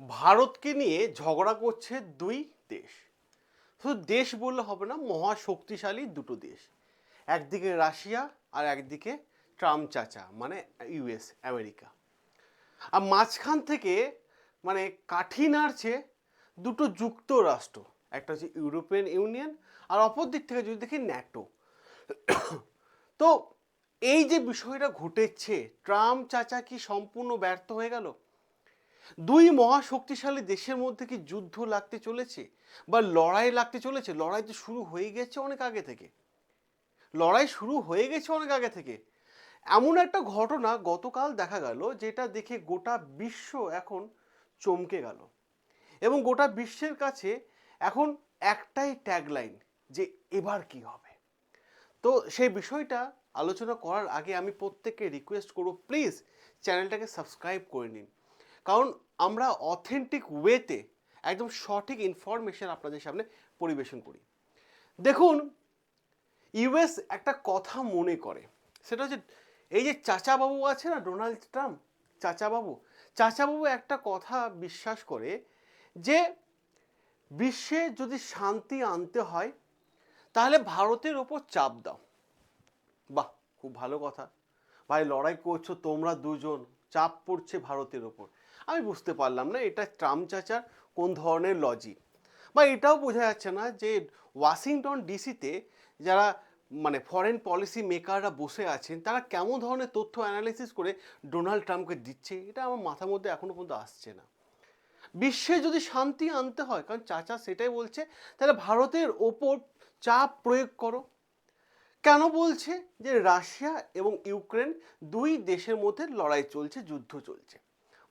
ভারতকে নিয়ে ঝগড়া করছে দুই দেশ। শুধু দেশ বললে হবে না মহা শক্তিশালী দুটো দেশ। একদিকে রাশিয়া আর একদিকে ট্রাম্প চাচা মানে ইউএস আমেরিকা। আর মাঝখান থেকে মানে কাঠি নাড়ছে দুটো যুক্তরাষ্ট্র, একটা হচ্ছে ইউরোপিয়ান ইউনিয়ন আর অপর দিক থেকে যদি দেখি ন্যাটো। তো এই যে বিষয়টা ঘটেছে, ট্রাম্প চাচা কি সম্পূর্ণ ব্যর্থ হয়ে গেল? দুই মহাশক্তিশালী দেশের মধ্যে কি যুদ্ধ লাগতে চলেছে বা লড়াই লাগতে চলেছে? লড়াই তো শুরু হয়ে গেছে অনেক আগে থেকে। লড়াই শুরু হয়ে গেছে অনেক আগে থেকে। এমন একটা ঘটনা গতকাল দেখা গেল যেটা দেখে গোটা বিশ্ব এখন চমকে গেল। এবং গোটা বিশ্বের কাছে এখন একটাই ট্যাগলাইন যে এবার কি হবে? তো সেই বিষয়টা আলোচনা করার আগে আমি প্রত্যেককে রিকোয়েস্ট করব প্লিজ চ্যানেলটাকে সাবস্ক্রাইব করে নিন। কারণ আমরা অথেন্টিক ওয়েতে একদম সঠিক ইনফরমেশন আপনাদের সামনে পরিবেশন করি। দেখুন ইউএস একটা কথা মনে করে। সেটা হচ্ছে, এই যে চাচাবাবু আছে না ডোনাল্ড ট্রাম্প চাচাবাবু? চাচাবাবু একটা কথা বিশ্বাস করে যে, বিশ্বে যদি শান্তি আনতে হয়, তাহলে ভারতের ওপর চাপ দাও। বাহ, খুব ভালো কথা। ভাই, লড়াই করছ তোমরা দুজন। চাপ পড়ছে ভারতের ওপর। আমি বুঝতে পারলাম না এটা ট্রাম্প চাচার কোন ধরনের লজিক বা এটাও বোঝা যাচ্ছে না যে ওয়াশিংটন ডিসিতে যারা মানে ফরেন পলিসি মেকাররা বসে আছেন, তারা কেমন ধরনের তথ্য অ্যানালিসিস করে ডোনাল্ড ট্রাম্পকে দিচ্ছে, এটা আমার মাথার মধ্যে এখনও পর্যন্ত আসছে না। বিশ্বে যদি শান্তি আনতে হয়, কারণ চাচা সেটাই বলছে, তাহলে ভারতের ওপর চাপ প্রয়োগ করো। কেন বলছে যে রাশিয়া এবং ইউক্রেন দুই দেশের মধ্যে লড়াই চলছে, যুদ্ধ চলছে?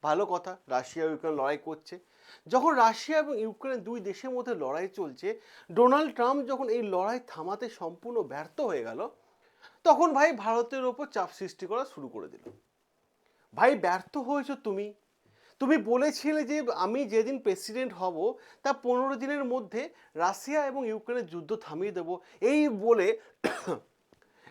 ভালো কথা, রাশিয়া ইউক্রেন লড়াই করছে। যখন রাশিয়া এবং ইউক্রেন দুই দেশের মধ্যে লড়াই চলছে, ডোনাল্ড ট্রাম্প যখন এই লড়াই থামাতে সম্পূর্ণ ব্যর্থ হয়ে গেল, তখন ভাই ভারতের ওপর চাপ সৃষ্টি করা শুরু করে দিল। ভাই, ব্যর্থ হয়েছো তুমি? তুমি বলেছিলে যে আমি যেদিন প্রেসিডেন্ট হব, তা পনেরো দিনের মধ্যে রাশিয়া এবং ইউক্রেনের যুদ্ধ থামিয়ে দেব। এই বলে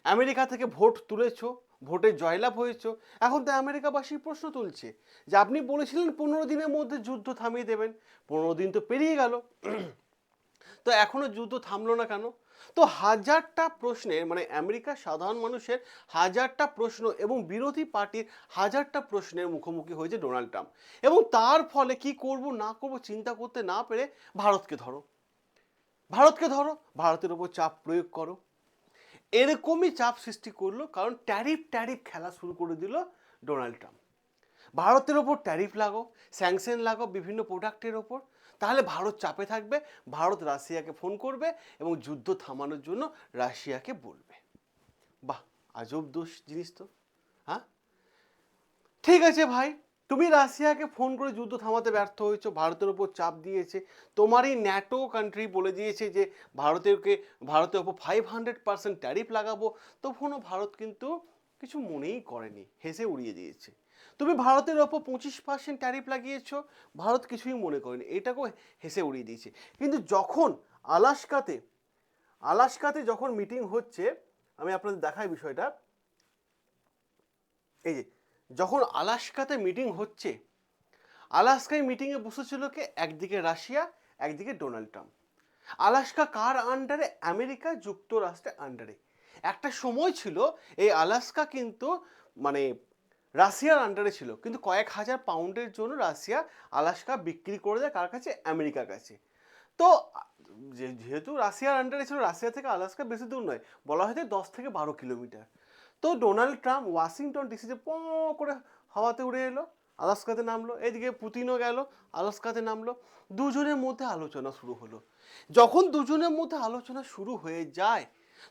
আমেরিকা থেকে ভোট তুলেছো, ভোটে জয়লাভ হয়েছ। এখন তো আমেরিকাবাসী প্রশ্ন তুলছে যে আপনি বলেছিলেন পনেরো দিনের মধ্যে যুদ্ধ থামিয়ে দেবেন। পনেরো দিন তো পেরিয়ে গেল। তো এখনও যুদ্ধ থামলো না কেন? তো হাজারটা প্রশ্নের মানে আমেরিকার সাধারণ মানুষের হাজারটা প্রশ্ন এবং বিরোধী পার্টির হাজারটা প্রশ্নের মুখোমুখি হয়েছে ডোনাল্ড ট্রাম্প। এবং তার ফলে কি করব, না করব চিন্তা করতে না পেরে ভারতকে ধরো। ভারতকে ধরো, ভারতের ওপর চাপ প্রয়োগ করো। এরকমই চাপ সৃষ্টি করল কারণ ট্যারিফ ট্যারিফ খেলা শুরু করে দিল ডোনাল্ড ট্রাম্প। ভারতের ওপর ট্যারিফ লাগো স্যাংশন লাগো বিভিন্ন প্রোডাক্টের ওপর। তাহলে ভারত চাপে থাকবে, ভারত রাশিয়াকে ফোন করবে এবং যুদ্ধ থামানোর জন্য রাশিয়াকে বলবে। বাহ, আজব দোষ জিনিস তো হ্যাঁ? ঠিক আছে ভাই, তুমি রাশিয়াকে ফোন করে যুদ্ধ থামাতে ব্যর্থ হয়েছো, ভারতের ওপর চাপ দিয়েছে। তোমারই ন্যাটো কান্ট্রি বলে দিয়েছে যে, ভারতেরকে, ভারতের ওপর ফাইভ হান্ড্রেড পার্সেন্ট ট্যারিফ লাগাবো। তখনও ভারত কিন্তু কিছু মনেই করেনি, হেসে উড়িয়ে দিয়েছে। তুমি ভারতের ওপর পঁচিশ পার্সেন্ট ট্যারিফ লাগিয়েছো, ভারত কিছুই মনে করেনি। এটাকেও হেসে উড়িয়ে দিয়েছে। কিন্তু যখন আলাস্কাতে আলাস্কাতে যখন মিটিং হচ্ছে, আমি আপনাদের দেখাই বিষয়টা। এই যে, যখন আলাস্কাতে মিটিং হচ্ছে, আলাস্কায় মিটিংয়ে বসেছিল কে? একদিকে রাশিয়া, একদিকে ডোনাল্ড ট্রাম্প। আলাস্কা কার আন্ডারে আমেরিকা যুক্তরাষ্ট্রের আন্ডারে একটা সময় ছিল, এই আলাস্কা কিন্তু মানে রাশিয়ার আন্ডারে ছিল, কিন্তু কয়েক হাজার পাউন্ডের জন্য রাশিয়া আলাস্কা বিক্রি করে দেয় কার কাছে? আমেরিকার কাছে। তো যেহেতু রাশিয়ার আন্ডারে ছিল, রাশিয়া থেকে আলাস্কা বেশি দূর নয়, বলা হয়েছে দশ থেকে বারো কিলোমিটার। তো ডোনাল্ড ট্রাম্প ওয়াশিংটন ডিসিতে প করে হাওয়াতে উড়ে এলো, আলাস্কাতে নামলো, এদিকে পুতিনও গেল, আলাস্কাতে নামলো। দুজনের মধ্যে আলোচনা শুরু হলো। যখন দুজনের মধ্যে আলোচনা শুরু হয়ে যায়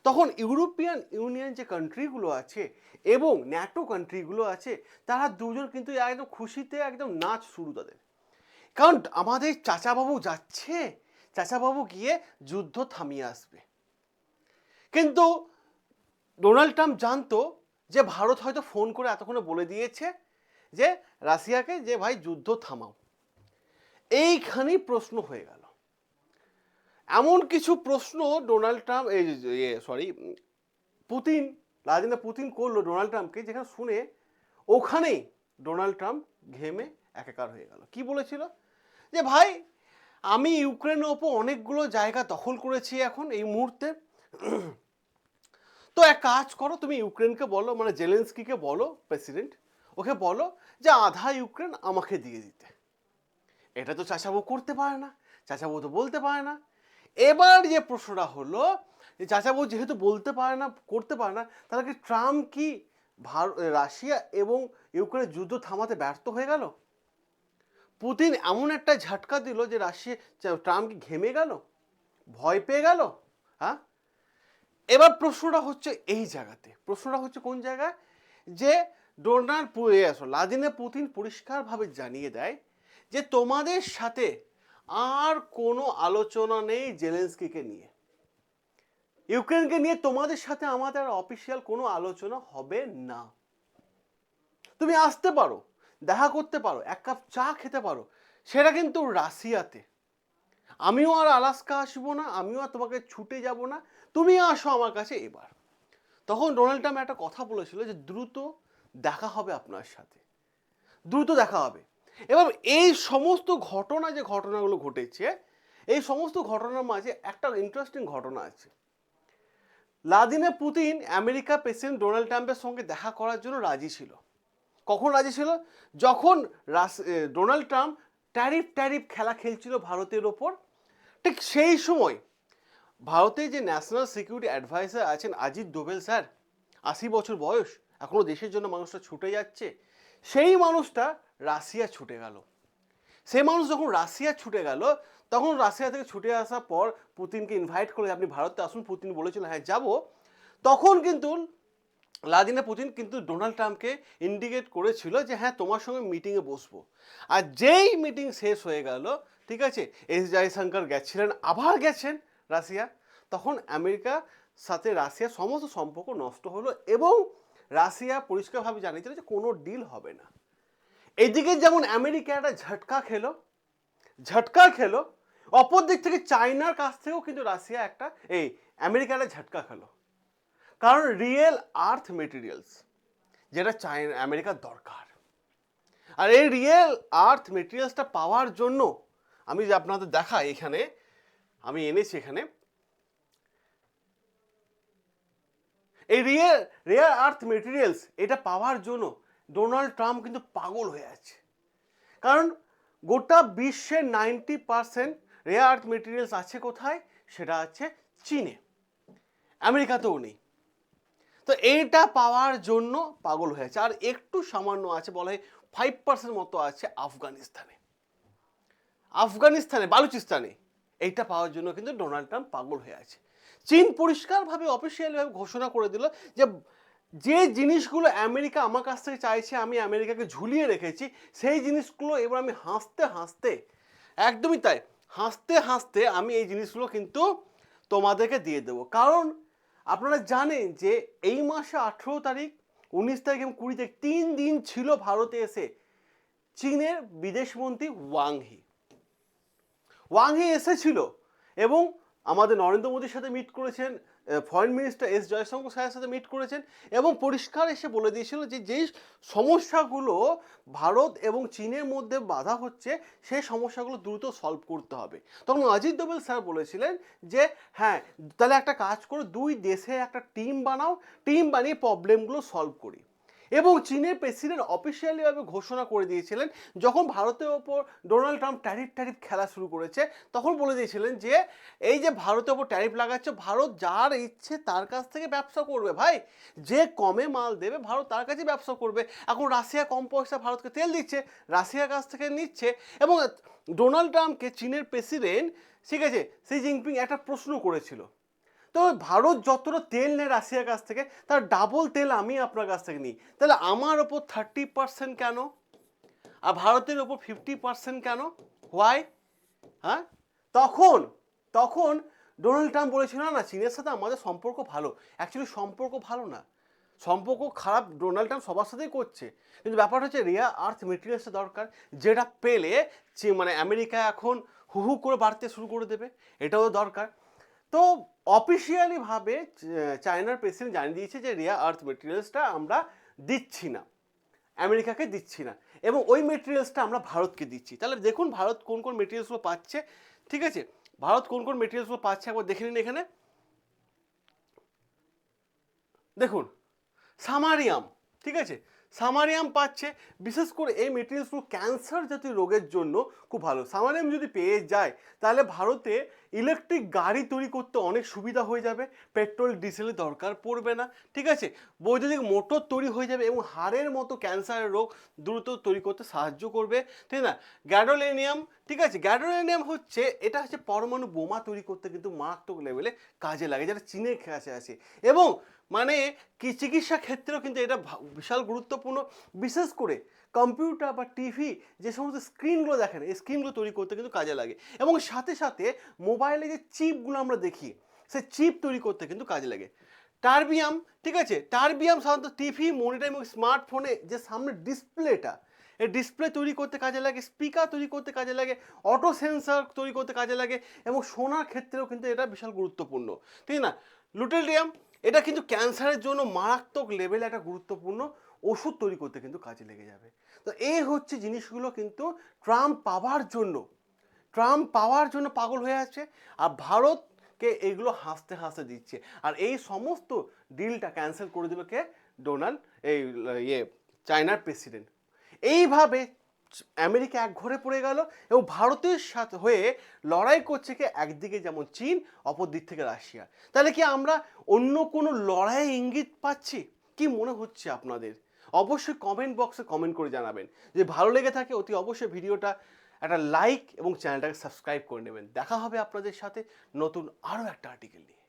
তখন ইউরোপিয়ান ইউনিয়ন যে কান্ট্রিগুলো আছে এবং ন্যাটো কান্ট্রিগুলো আছে, তারা দুজন কিন্তু একদম খুশিতে একদম নাচ শুরু তাদের। কারণ আমাদের চাচাবাবু যাচ্ছে, চাচাবাবু গিয়ে যুদ্ধ থামিয়ে আসবে। কিন্তু ডোনাল্ড ট্রাম্প জানতো যে ভারত হয়তো ফোন করে এতক্ষণে বলে দিয়েছে যে রাশিয়াকে যে ভাই যুদ্ধ থামাও। এইখানেই প্রশ্ন হয়ে গেল। এমন কিছু প্রশ্ন ডোনাল্ড ট্রাম্প, এই ইয়ে সরি পুতিন, রাজেন্দ্র পুতিন করল ডোনাল্ড ট্রাম্পকে, যেখানে শুনে ওখানেই ডোনাল্ড ট্রাম্প ঘেমে একাকার হয়ে গেল। কি বলেছিল? যে, ভাই, আমি ইউক্রেনের ওপর অনেকগুলো জায়গা দখল করেছি এখন এই মুহূর্তে। তো এক কাজ করো, তুমি ইউক্রেনকে বলো মানে জেলেন্সকিকে বলো, প্রেসিডেন্ট, ওকে বলো যে, আধা ইউক্রেন আমাকে দিয়ে দিতে। এটা তো চাচাবু করতে পারে না, চাচাবু তো বলতে পারে না। এবার যে প্রশ্নটা হলো, যে চাচাবু যেহেতু বলতে পারে না, করতে পারে না, তাহলে কি ট্রাম্প কি ভার, রাশিয়া এবং ইউক্রেনের যুদ্ধ থামাতে ব্যর্থ হয়ে গেল? পুতিন এমন একটা ঝাটকা দিল যে রাশিয়া ট্রাম্প কি ঘেমে গেল? ভয় পেয়ে গেল? হ্যাঁ এবার প্রশ্নটা হচ্ছে এই জায়গাতে। প্রশ্নটা হচ্ছে কোন জায়গায়? যে ডোনাল্ড লাদিনে পুতিন পরিষ্কারভাবে জানিয়ে দেয় যে তোমাদের সাথে আর কোনো আলোচনা নেই জেলেন্সকিকে নিয়ে। ইউক্রেনকে নিয়ে তোমাদের সাথে আমাদের অফিসিয়াল কোনো আলোচনা হবে না। তুমি আসতে পারো, দেখা করতে পারো, এক কাপ চা খেতে পারো, সেটা কিন্তু রাশিয়াতে। আমিও আর আলাস্কা আসব না, আমিও আর তোমাকে ছুটে যাব না, তুমি আসো আমার কাছে এবার। তখন ডোনাল্ড ট্রাম্প একটা কথা বলেছিল যে দ্রুত দেখা হবে আপনার সাথে। দ্রুত দেখা হবে। এবার এই সমস্ত ঘটনা যে ঘটনাগুলো ঘটেছে, এই সমস্ত ঘটনার মাঝে একটা ইন্টারেস্টিং ঘটনা আছে। লাদিনে পুতিন আমেরিকা প্রেসিডেন্ট ডোনাল্ড ট্রাম্পের সঙ্গে দেখা করার জন্য রাজি ছিল। কখন রাজি ছিল? যখন ডোনাল্ড ট্রাম্প ট্যারিফ ট্যারিফ খেলা খেলছিল ভারতের ওপর। ঠিক সেই সময় ভারতে যে ন্যাশনাল সিকিউরিটি অ্যাডভাইসার আছেন অজিত দোভেল স্যার, আশি বছর বয়স এখনও দেশের জন্য মানুষটা ছুটে যাচ্ছে। সেই মানুষটা রাশিয়া ছুটে গেল। সেই মানুষ যখন রাশিয়া ছুটে গেল, তখন রাশিয়া থেকে ছুটে আসার পর পুতিনকে ইনভাইট করে আপনি ভারতে আসুন। পুতিন বলেছিলেন হ্যাঁ যাব। তখন কিন্তু লাদিনে পুতিন কিন্তু ডোনাল্ড ট্রাম্পকে ইন্ডিকেট করেছিল যে হ্যাঁ তোমার সঙ্গে মিটিংয়ে বসবো। আর যেই মিটিং শেষ হয়ে গেল, ঠিক আছে, এস জয়শঙ্কর গেছিলেন, আবার গেছেন রাশিয়া। তখন আমেরিকার সাথে রাশিয়ার সমস্ত সম্পর্ক নষ্ট হলো এবং রাশিয়া পরিষ্কারভাবে জানিয়েছিল যে কোনো ডিল হবে না। এদিকে যেমন আমেরিকা একটা ঝটকা খেলো ঝটকা খেলো, অপর দিক থেকে চায়নার কাছ থেকেও কিন্তু রাশিয়া একটা, এই আমেরিকা একটা ঝটকা খেলো। কারণ রিয়েল আর্থ মেটেরিয়ালস যেটা চায়না আমেরিকার দরকার। আর এই রিয়েল আর্থ মেটেরিয়ালসটা পাওয়ার জন্য আমি যে আপনাদের দেখাই এখানে, আমি এনেছি এখানে এই রিয়েল রেয়ার আর্থ মেটেরিয়ালস এটা পাওয়ার জন্য ডোনাল্ড ট্রাম্প কিন্তু পাগল হয়ে আছে। কারণ গোটা বিশ্বে ninety percent rare earth materials আছে কোথায়? সেটা আছে চীনে। আমেরিকাতেও নেই। তো এইটা পাওয়ার জন্য পাগল হয়েছে আর একটু সামান্য আছে, বলা হয় ফাইভ পার্সেন্ট মতো আছে আফগানিস্তানে। আফগানিস্তানে, বালুচিস্তানে, এইটা পাওয়ার জন্য কিন্তু ডোনাল্ড ট্রাম্প পাগল হয়ে আছে। চীন পরিষ্কারভাবে অফিসিয়ালিভাবে ঘোষণা করে দিল যে যে জিনিসগুলো আমেরিকা আমার কাছ থেকে চাইছে, আমি আমেরিকাকে ঝুলিয়ে রেখেছি, সেই জিনিসগুলো এবার আমি হাসতে হাসতে, একদমই তাই, হাসতে হাসতে আমি এই জিনিসগুলো কিন্তু তোমাদেরকে দিয়ে দেবো। কারণ আপনারা জানেন যে এই মাসে আঠেরো তারিখ, উনিশ তারিখ এবং কুড়ি তারিখ তিন দিন ছিল ভারতে এসে চীনের বিদেশমন্ত্রী ওয়াংহি ওয়াংহি এসেছিল এবং আমাদের নরেন্দ্র মোদীর সাথে মিট করেছেন ফরেন মিনিস্টার এস জয়শঙ্কর স্যারের সাথে মিট করেছেন এবং পরিষ্কার এসে বলে দিয়েছিল যে যেই সমস্যাগুলো ভারত এবং চীনের মধ্যে বাধা হচ্ছে, সেই সমস্যাগুলো দ্রুত সলভ করতে হবে। তখন অজিত দোবেল স্যার বলেছিলেন যে হ্যাঁ তাহলে একটা কাজ করো, দুই দেশে একটা টিম বানাও টিম বানিয়ে প্রবলেমগুলো সলভ করি। এবং চীনের প্রেসিডেন্ট অফিসিয়ালিভাবে ঘোষণা করে দিয়েছিলেন, যখন ভারতের ওপর ডোনাল্ড ট্রাম্প ট্যারিফ ট্যারিফ খেলা শুরু করেছে, তখন বলে দিয়েছিলেন যে, এই যে ভারতের ওপর ট্যারিফ লাগাচ্ছে, ভারত যার ইচ্ছে তার কাছ থেকে ব্যবসা করবে ভাই। যে কমে মাল দেবে, ভারত তার কাছে ব্যবসা করবে। এখন রাশিয়া কম পয়সা ভারতকে তেল দিচ্ছে, রাশিয়ার কাছ থেকে নিচ্ছে এবং ডোনাল্ড ট্রাম্পকে চীনের প্রেসিডেন্ট ঠিক আছে সি জিনপিং একটা প্রশ্ন করেছিল। তো ভারত যতটা তেল নেয় রাশিয়ার কাছ থেকে, তার ডাবল তেল আমি আপনার কাছ থেকে নিই। তাহলে আমার ওপর থার্টি পার্সেন্ট কেন? আর ভারতের ওপর ফিফটি পার্সেন্ট কেন? হোয়াই হ্যাঁ? তখন তখন ডোনাল্ড ট্রাম্প বলেছিল, না চীনের সাথে আমাদের সম্পর্ক ভালো। অ্যাকচুয়ালি সম্পর্ক ভালো না। সম্পর্ক খারাপ ডোনাল্ড ট্রাম্প সবার সাথেই করছে। কিন্তু ব্যাপারটা হচ্ছে রিয়া আর্থ মেটেরিয়ালসটা দরকার, যেটা পেলে মানে আমেরিকা এখন হু হু করে বাড়তে শুরু করে দেবে। এটাও দরকার। তো অফিসিয়ালিভাবে চায়নার প্রেসিডেন্ট জানিয়ে দিয়েছে যে রিয়া আর্থ মেটেরিয়ালসটা আমরা দিচ্ছি না। আমেরিকাকে দিচ্ছি না। এবং ওই মেটেরিয়ালসটা আমরা ভারতকে দিচ্ছি। তাহলে দেখুন ভারত কোন কোন মেটেরিয়ালসগুলো পাচ্ছে, ঠিক আছে? ভারত কোন কোন মেটেরিয়ালসগুলো পাচ্ছে একবার দেখে নিন এখানে। দেখুন সামারিয়াম ঠিক আছে? সামারিয়াম পাচ্ছে। বিশেষ করে এই মেটেরিয়ালসগুলো ক্যান্সার জাতীয় রোগের জন্য খুব ভালো। সামারিয়াম যদি পেয়ে যায়, তাহলে ভারতে ইলেকট্রিক গাড়ি তৈরি করতে অনেক সুবিধা হয়ে যাবে। পেট্রোল ডিজেলের দরকার পড়বে না। ঠিক আছে? বৈদ্যুতিক মোটর তৈরি হয়ে যাবে এবং হাড়ের মতো ক্যান্সারের রোগ দ্রুত তৈরি করতে সাহায্য করবে। ঠিক না? গ্যাডোলেনিয়াম ঠিক আছে? গ্যাডোলেনিয়াম হচ্ছে, এটা হচ্ছে পরমাণু বোমা তৈরি করতে কিন্তু মারাত্মক লেভেলে কাজে লাগে, যেটা চীনের কাছে আছে। এবং মানে কি চিকিৎসা ক্ষেত্রেও কিন্তু এটা বিশাল গুরুত্বপূর্ণ। বিশেষ করে কম্পিউটার বা টিভি যে সমস্ত স্ক্রিনগুলো দেখেন, এই স্ক্রিনগুলো তৈরি করতে কিন্তু কাজে লাগে। এবং সাথে সাথে মোবাইলে যে চিপগুলো আমরা দেখি, সে চিপ তৈরি করতে কিন্তু কাজে লাগে। টার্বিয়াম, ঠিক আছে? টার্বিয়াম সাধারণত টিভি, মনিটর এবং স্মার্টফোনে যে সামনে ডিসপ্লেটা, এই ডিসপ্লে তৈরি করতে কাজে লাগে, স্পিকার তৈরি করতে কাজে লাগে, অটো সেন্সার তৈরি করতে কাজে লাগে এবং শোনার ক্ষেত্রেও কিন্তু এটা বিশাল গুরুত্বপূর্ণ। ঠিক না? লুটেলিয়াম এটা কিন্তু ক্যান্সারের জন্য মারাত্মক লেভেলে একটা গুরুত্বপূর্ণ ওষুধ তৈরি করতে কিন্তু কাজে লেগে যাবে। তো এই হচ্ছে জিনিসগুলো কিন্তু ট্রাম্প পাওয়ার জন্য, ট্রাম্প পাওয়ার জন্য পাগল হয়ে আছে আর ভারতকে এগুলো হাসতে হাসতে দিচ্ছে। আর এই সমস্ত ডিলটা ক্যান্সেল করে দিল কে? ডোনাল্ড, এই ইয়ে চায়নার প্রেসিডেন্ট এইভাবে আমেরিকা এক ঘরে পড়ে গেল এবং ভারতের সাথে হয়ে লড়াই করছে কি একদিকে যেমন চীন অপর দিক থেকে রাশিয়া। তাহলে কি আমরা অন্য কোনো লড়াইয়ের ইঙ্গিত পাচ্ছি? কি মনে হচ্ছে আপনাদের? অবশ্যই কমেন্ট বক্সে কমেন্ট করে জানাবেন। যে ভালো লেগে থাকে, অতি অবশ্যই ভিডিওটা একটা লাইক এবং চ্যানেলটাকে সাবস্ক্রাইব করে নেবেন। দেখা হবে আপনাদের সাথে নতুন আরও একটা আর্টিকেল নিয়ে।